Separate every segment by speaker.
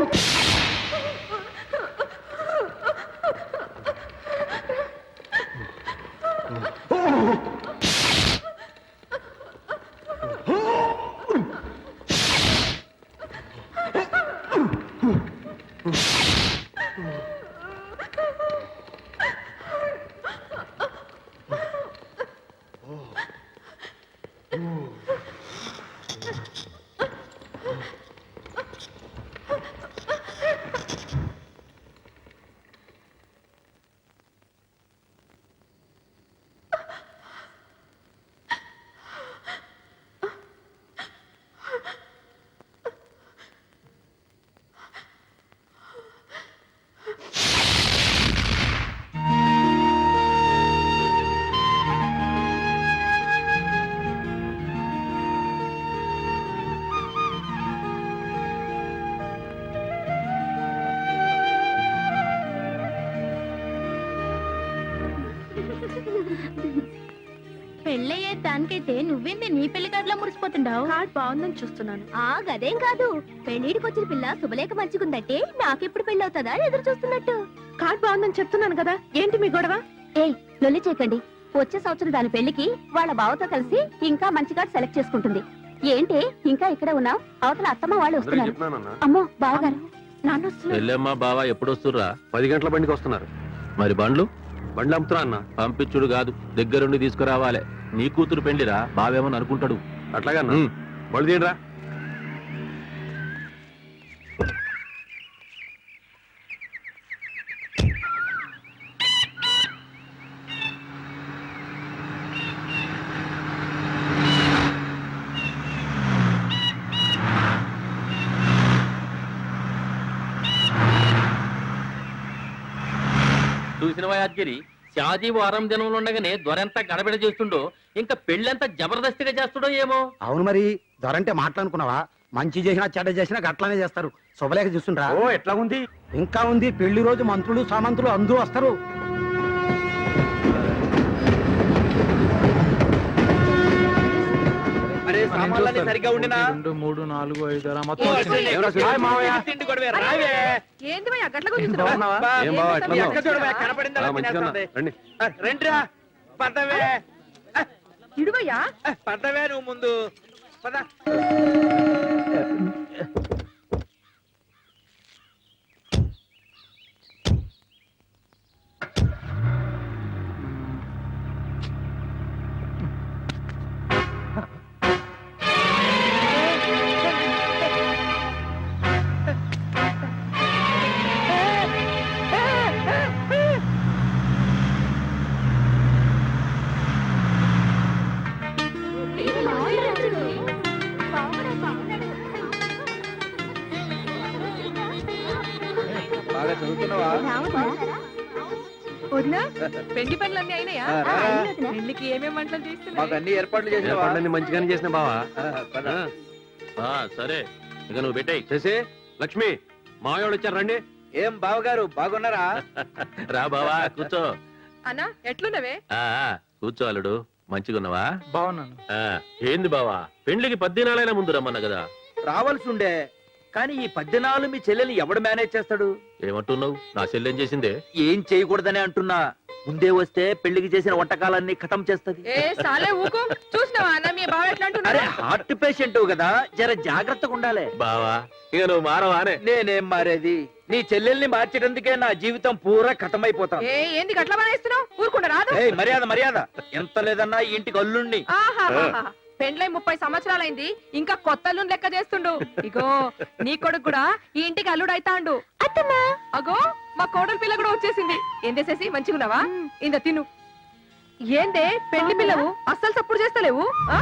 Speaker 1: Woo! పెళ్ళయ్యే దానికైతే నువ్వేంది నీ పెళ్ళి కార్డులో మురిసిపోతుండావు?
Speaker 2: కార్డ్ బాగుందని చూస్తున్నాను.
Speaker 1: ఆ గదేం కాదు. పెళ్ళిడికి వచ్చిన పిల్ల శుభలేఖ మంచిగుందంటే నాకెప్పుడు పెళ్ళి అవుతుందా ఎదురు చూస్తున్నట్టు.
Speaker 2: కార్డ్ బాగుందని చెప్తున్నాను కదా ఏంటి మీ గొడవ?
Speaker 1: ఏయ్ లొల్లి చేయకండి. వచ్చే సంవత్సరం దాని పెళ్ళికి వాళ్ళ బావతో కలిసి ఇంకా మంచి కార్డు సెలెక్ట్ చేసుకుంటుంది. ఏంటి ఇంకా ఇక్కడే ఉన్నావు? అవతల అత్తమ్మ వాళ్ళు వస్తున్నారు. అమ్మో బావగారు.
Speaker 2: నాన్న వస్తున్నారు.
Speaker 3: చెల్లెమ్మ బావ ఎప్పుడు వస్తుర్రా?
Speaker 4: పది గంటల బండికి వస్తున్నారు.
Speaker 3: మరి బండ్లు?
Speaker 4: బండి అమ్ముతున్నా అన్న.
Speaker 3: పంపించుడు కాదు దగ్గరుండి తీసుకురావాలి. నీ కూతురు పెళ్ళిరా బావేమని అనుకుంటాడు.
Speaker 4: అట్లాగన్నా?
Speaker 3: ఉమ్.
Speaker 4: బళ్ళు తీయరా
Speaker 5: చూసిన యాదగిరి? షాజీ వారం దినంలో ఉండగానే దొరెంత గడబిడ చేస్తుండో. ఇంకా పెళ్ళెంత జబర్దస్తిగా చేస్తుండో ఏమో?
Speaker 6: అవును మరి దొరంటే మాట్లాడుకున్నావా? మంచి చేసినా చెడ్డ చేసినా గట్లానే చేస్తారు. శుభలేఖ చూస్తుండ్రా.
Speaker 4: ఓ ఎట్లా ఉంది?
Speaker 6: ఇంకా ఉంది పెళ్ళి రోజు మంత్రులు సామంతులు అందరూ వస్తారు.
Speaker 5: సామాన్లన్నీ సరిగ్గా ఉండినా
Speaker 7: రెండు మూడు నాలుగు ఐదు మొత్తం వచ్చింది.
Speaker 4: ఎవరా సురేష్?
Speaker 5: హాయ్ మావయ్య. తిండి గొడవే, రావే.
Speaker 2: ఏంది భయ్యా గట్ల కూర్చుంటున్నావు?
Speaker 7: బాగున్నావా?
Speaker 5: బా,
Speaker 4: ఏం బావ, ఎట్లా
Speaker 5: మీ
Speaker 4: ఉన్నావు?
Speaker 5: అక్క చూడు, భయ్యా, కనపడిందా
Speaker 4: ఆ, మంచిగా ఉన్నా.
Speaker 5: తినేస్తుంది.
Speaker 4: రండి
Speaker 5: ఆ, రండిరా పదవే
Speaker 2: ఇడు భయ్యా
Speaker 5: పదవే నువ్వు ముందు పద
Speaker 2: పనులన్నీ అయినాయా?
Speaker 5: ఆ, రారా.
Speaker 2: పెళ్ళికి ఏమేం వంటలు
Speaker 5: మాకు
Speaker 2: చేస్తున్నాయి?
Speaker 5: అన్ని ఏర్పాట్లు
Speaker 4: ఏర్పాట్లన్నీ మంచిగానే చేసిన బావా.
Speaker 5: ఆ,
Speaker 3: సరే. ఇక నువ్వు పెట్టేయ్.
Speaker 4: చేసి లక్ష్మి మాయోళ్ళు వచ్చారు రండి.
Speaker 5: ఏం బావగారు బాగున్నారా?
Speaker 3: రా బావా కూర్చో.
Speaker 2: అన్నా ఎట్లున్నవే?
Speaker 3: ఆ, ఆ, కూర్చో అల్లుడు. మంచిగున్నావా?
Speaker 7: బాగున్నాను.
Speaker 3: ఆ, ఏంది బావా? పెండ్లికి పద్దెనాలైనా ముందు రమ్మన్నా కదా?
Speaker 5: రావాల్సి ఉండే కానీ ఈ పద్దెనాలు మీ చెల్లెల్ని ఎవడు మేనేజ్ చేస్తాడు?
Speaker 3: ఏమంటున్నావు? నా చెల్లెం చేసిందే.
Speaker 5: ఏం చేయకూడదని అంటున్నా. ముందే వస్తే పెళ్ళికి చేసిన వంటకాలన్నీ ఖతం చేస్తది.
Speaker 2: ఏ సాలే ఊకో. చూసినావా? అన్న మీ బావ ఎట్లా
Speaker 5: అరే
Speaker 2: అంటున్నాడు
Speaker 5: హార్ట్ పేషెంట్ కదా. జర జాగ్రత్తగా ఉండాలి.
Speaker 3: బావా ఇక నువ్వు మారవానే.
Speaker 5: నేనేం మారేది? నీ చెల్లెల్ని మార్చేటందుకే నా జీవితం పూరా ఖతమైపోతాం
Speaker 2: ఏ ఏంది గట్ల బానేస్తున్నావు ఊరుకుండా రాదు.
Speaker 5: ఏయ్ మర్యాద మర్యాద. ఎంత లేదన్నా ఈ ఇంటికి అల్లుణ్ణి.
Speaker 2: ఆహాహాహా. పెండ్లై ముప్పై సంవత్సరాలైంది. ఇంకా కొత్త అల్లుని లెక్క చేస్తుండు. ఇగో నీ కొడుకు కూడా ఈ ఇంటికి అల్లుడు అయితాండు
Speaker 1: అత్తమ్మా!
Speaker 2: అగో మా కోడలి పిల్ల కూడా వచ్చేసింది. ఏం చేసేసి మంచిగున్నావా ఇంద తిను. ఏందే పెళ్ళి పిల్లవు? అస్సలు సప్పుడు చేస్తలేవు? ఆ?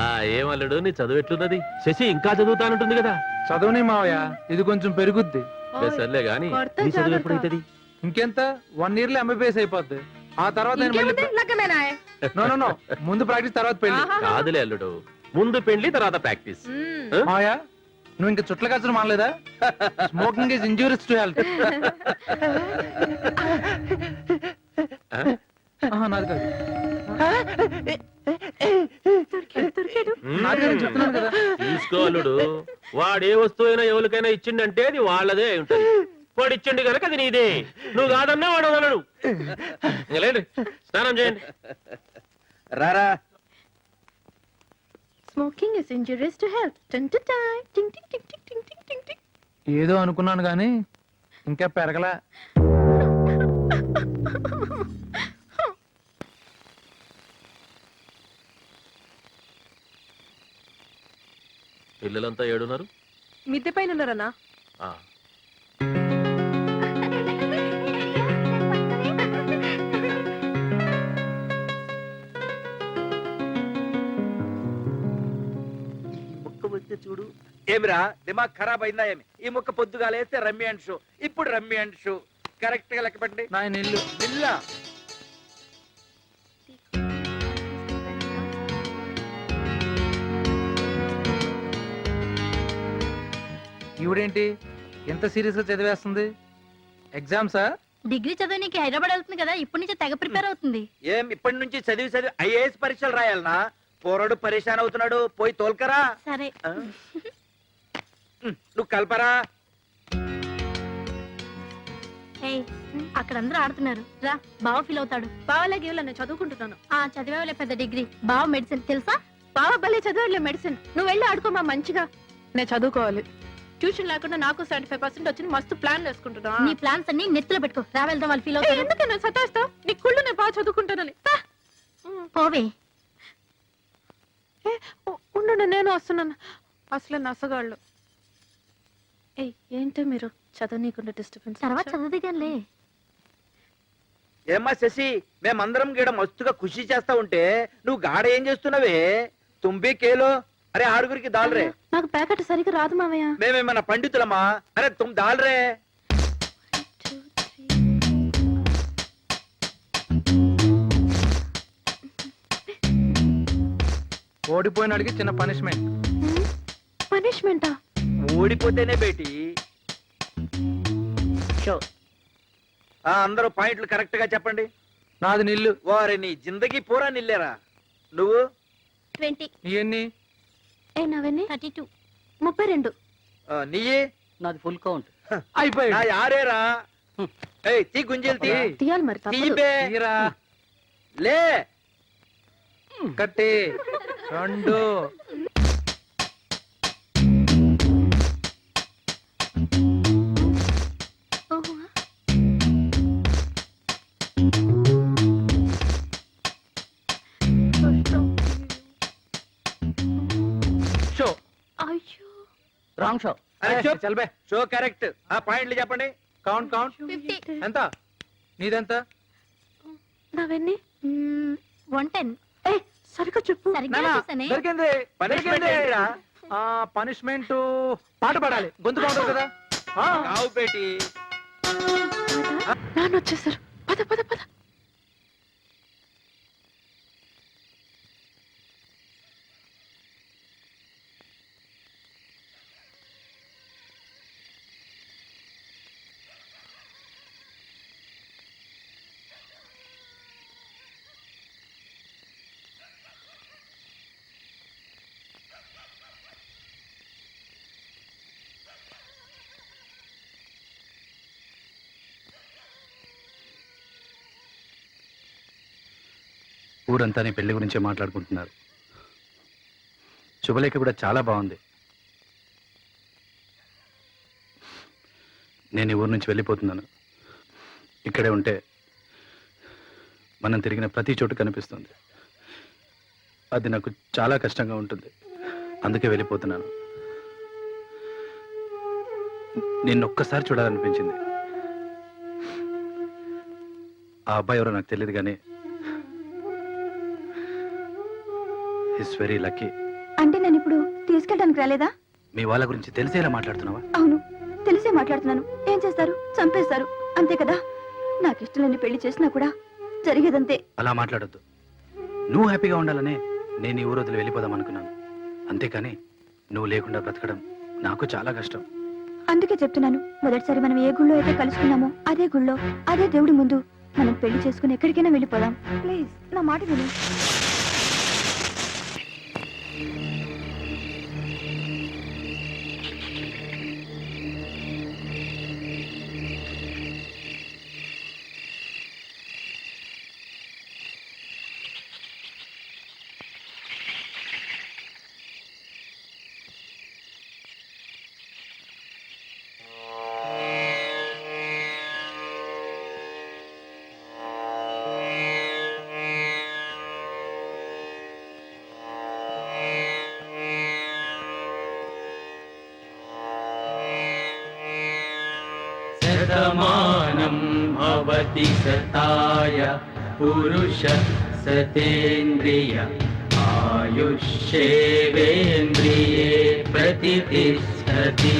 Speaker 3: ఆ ఏమల్లుడు నీ చదువు ఎట్లున్నది? శశి ఇంకా చదువుతానంటుంది కదా.
Speaker 7: చదవని మావయ్య ఇది కొంచెం పెరుగుద్ది.
Speaker 3: సర్లే గాని
Speaker 2: కొడతా
Speaker 3: నీ చదువు
Speaker 2: జాగ్రత్త.
Speaker 3: ఎప్పుడైతుంది?
Speaker 7: ఇంకెంత? వన్ ఇయర్లో ఎంబీబీఎస్ అయిపోద్ది. ఆ తర్వాత నేను మళ్ళీ
Speaker 2: ఇంకేముంది లగ్గమేనాయ్
Speaker 7: నో నో నో ముందు ప్రాక్టీస్ తర్వాత
Speaker 2: పెళ్ళి.
Speaker 3: కాదులే అల్లుడు. ముందు పెళ్ళి తర్వాత ప్రాక్టీస్.
Speaker 2: మ్మ్.
Speaker 7: మావయ్య నువ్వు ఇంకా చుట్ల కచ్చడం మానలేదా? Smoking is injurious to health నాది కాదు నాది కాదు, చెప్తున్నాను కదా.
Speaker 3: తీసుకో అల్లుడు. వాడు ఏ వస్తువు అయినా ఎవరికైనా ఇచ్చిండంటే అది వాళ్ళదే అయి ఉంటది. వాడు ఇచ్చిండు కనుక అది నీదే. నువ్వు కాదన్నా వాడు వదలడు లేండి స్నానం చేయండి.
Speaker 5: రారా.
Speaker 2: Smoking is injurious to health టన్ టు టై టింగ్ టింగ్ టింగ్ టింగ్ టింగ్ టింగ్ టింగ్ టింగ్
Speaker 7: ఏదో అనుకున్నాను కానీ ఇంకా పెరగలా.
Speaker 3: పిల్లలంతా ఏడున్నారు?
Speaker 2: మిద్దె పైన ఉన్నారన్నా.
Speaker 5: ఏమిరా? దిమాగ్ ఖరాబ్ అయిందా ఏమి? ఈ ముక్క పొద్దుగా లేస్తే రమ్మి అండ్ షో. ఇప్పుడు రమ్మి అండ్ షో. కరెక్ట్గా లెక్క పెట్టండి.
Speaker 7: నా ఇల్లు.
Speaker 5: బిల్ల
Speaker 7: ఈవిడేంటి? ఎంత సీరియస్గా చదివేస్తుంది? ఎగ్జామ్సా
Speaker 1: డిగ్రీ చదవనీకి హైదరాబాద్ వెళ్తుంది కదా ఇప్పటి నుంచి తెగ ప్రిపేర్ అవుతుంది.
Speaker 5: ఏం ఇప్పటి నుంచి చదివి చదివి ఐఏఎస్ పరీక్షలు రాయాలనా? పోరడు పరేషాన్ అవుతున్నాడు. పోయి తోల్కరా.
Speaker 1: సరే.
Speaker 5: నువ్వు కల్పరా.
Speaker 1: అక్కడ అందరూ ఆడుతున్నారు. రా బావ ఫీల్ అవుతాడు.
Speaker 2: బావలాగే నేను చదువుకుంటున్నాను.
Speaker 1: ఆ చదివేవాళ్ళే పెద్ద డిగ్రీ. బావ మెడిసిన్ తెలుసా?
Speaker 2: బావ భలే చదవట్లే మెడిసిన్. నువ్వు వెళ్ళి ఆడుకోమా మంచిగా. నేను చదువుకోవాలి. ట్యూషన్ లేకుండా నాకు సెవెంటీ ఫైవ్ పర్సెంట్ వచ్చింది. మస్తు ప్లాన్ వేసుకుంటున్నా.
Speaker 1: నీ ప్లాన్స్ అన్ని నెత్తిలో పెట్టుకో. రా వెళ్దాం వాళ్ళు ఫీల్ అవుతారు.
Speaker 2: ఎందుకు నేను సతాయిస్తావు నీ కుళ్ళు నేను బాగా చదువుకుంటానని.
Speaker 1: పోవే.
Speaker 2: ఉండు నేను వస్తున్నాను. అసలు నసగాళ్ళు. ఏ ఏంటో మీరు చదవనీయకుండా డిస్టర్బెన్స్
Speaker 1: తర్వాత చదువుదిగానిలే
Speaker 5: ఏమ్మా శశి మేమందరం గీడ మస్తుగా ఖుషి చేస్తా ఉంటే నువ్వు గాడ ఏం చేస్తున్నావే? తుంబి కేలో? అరే ఆరుగురికి దాల్రే.
Speaker 2: నాకు ప్యాకెట్ సరిగ్గా రాదు మావయ్య.
Speaker 5: మేమేమన్నా పండితులమా? అరే తుమ్ దాల్రే.
Speaker 7: ఓడిపోయిన అడిగి చిన్న పనిష్మెంట్
Speaker 2: పనిష్మెంటా
Speaker 5: ఓడిపోతేనే బేటి. ఆ, అందరూ పాయింట్లు కరెక్ట్గా చెప్పండి.
Speaker 7: నాది నిల్లు.
Speaker 5: వారి నీ జిందగీ పూరా నిల్లేరా? నువ్వు?
Speaker 1: ట్వంటీ.
Speaker 7: ఇవన్నీ
Speaker 2: ఏ నవన్నీ?
Speaker 1: Thirty two.
Speaker 2: ముప్పై రెండు.
Speaker 5: ఆ, నీయే?
Speaker 8: నాది ఫుల్ కౌంట్.
Speaker 5: నా
Speaker 7: అయిపోయి
Speaker 5: యారేరా? ఏయ్ తీ గుంజీలు తీ.
Speaker 2: తీయాలి మరి తప్పదు.
Speaker 5: తీబే
Speaker 7: తీరా.
Speaker 5: లే.
Speaker 7: కట్టి. రెండు. చల్బే
Speaker 5: షో కరెక్ట్ ఆ పాయింట్లు చెప్పండి.
Speaker 7: కౌంట్ కౌంట్
Speaker 1: ఫిఫ్టీ
Speaker 7: ఎంత? నీదెంత?
Speaker 2: నవన్నీ?
Speaker 1: One ten.
Speaker 2: ఏ సరిగ్గా చెప్పు.
Speaker 7: దొరికింది.
Speaker 5: పనిష్మెంట్
Speaker 7: పాట పాడాలి. గొంతు బాగుంటుంది కదా. ఆ,
Speaker 5: కావు బేటి
Speaker 2: నాన్న వచ్చేసారు. పద పద పద.
Speaker 6: ఊరంతా నీ పెళ్ళి గురించే మాట్లాడుకుంటున్నారు. శుభలేఖ కూడా చాలా బాగుంది. నేను ఈ ఊరు నుంచి వెళ్ళిపోతున్నాను. ఇక్కడే ఉంటే మనం తిరిగిన ప్రతి చోటు కనిపిస్తుంది. అది నాకు చాలా కష్టంగా ఉంటుంది. అందుకే వెళ్ళిపోతున్నాను. నిన్ను ఒక్కసారి చూడాలనిపించింది. ఆ అబ్బాయి ఎవరో నాకు తెలియదు కానీ ఇస్ వెరీ లక్కీ
Speaker 1: అంటే నేను ఇప్పుడు తీసుకెళ్ళడానికి రాలేదా?
Speaker 6: మీ వాళ్ళ గురించి తెలిసేలా మాట్లాడుతున్నావా?
Speaker 1: అవును తెలిసే మాట్లాడుతున్నాను. ఏం చేస్తారు? చంపేస్తారు. అంతే కదా? నాకు ఇష్టం లేని పెళ్ళి చేసినా కూడా జరిగేదంతే.
Speaker 6: అలా మాట్లాడొద్దు. నువ్వు హ్యాపీగా ఉండాలనే నేను ఈ ఊరు వదిలి వెళ్ళిపోదాం అనుకున్నాను. అంతేకాని నువ్వు లేకుండా బ్రతకడం నాకు చాలా కష్టం.
Speaker 1: అందుకే చెప్తున్నాను మొదటిసారి మనం ఏ గుళ్ళో అయితే కలుసుకున్నామో అదే గుళ్ళో అదే దేవుడి ముందు మనం పెళ్ళి చేసుకుని ఎక్కడికైనా వెళ్ళిపోదాం. ప్లీజ్ నా మాట విను.
Speaker 8: Thank you. భవతి శతాయ పురుష సతేంద్రియ ఆయుష్యేవేంద్రియే ప్రతిష్టతి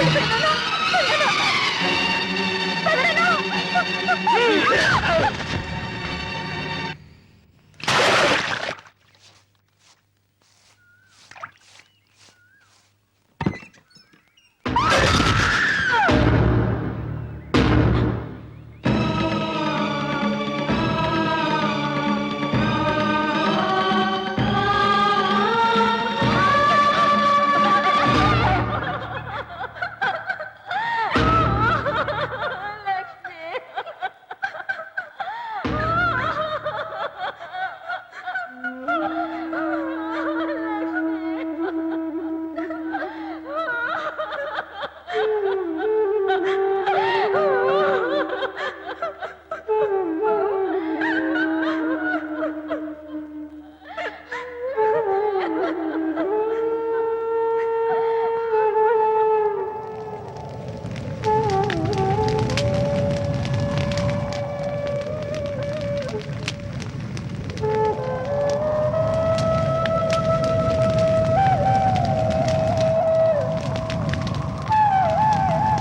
Speaker 2: Thank you.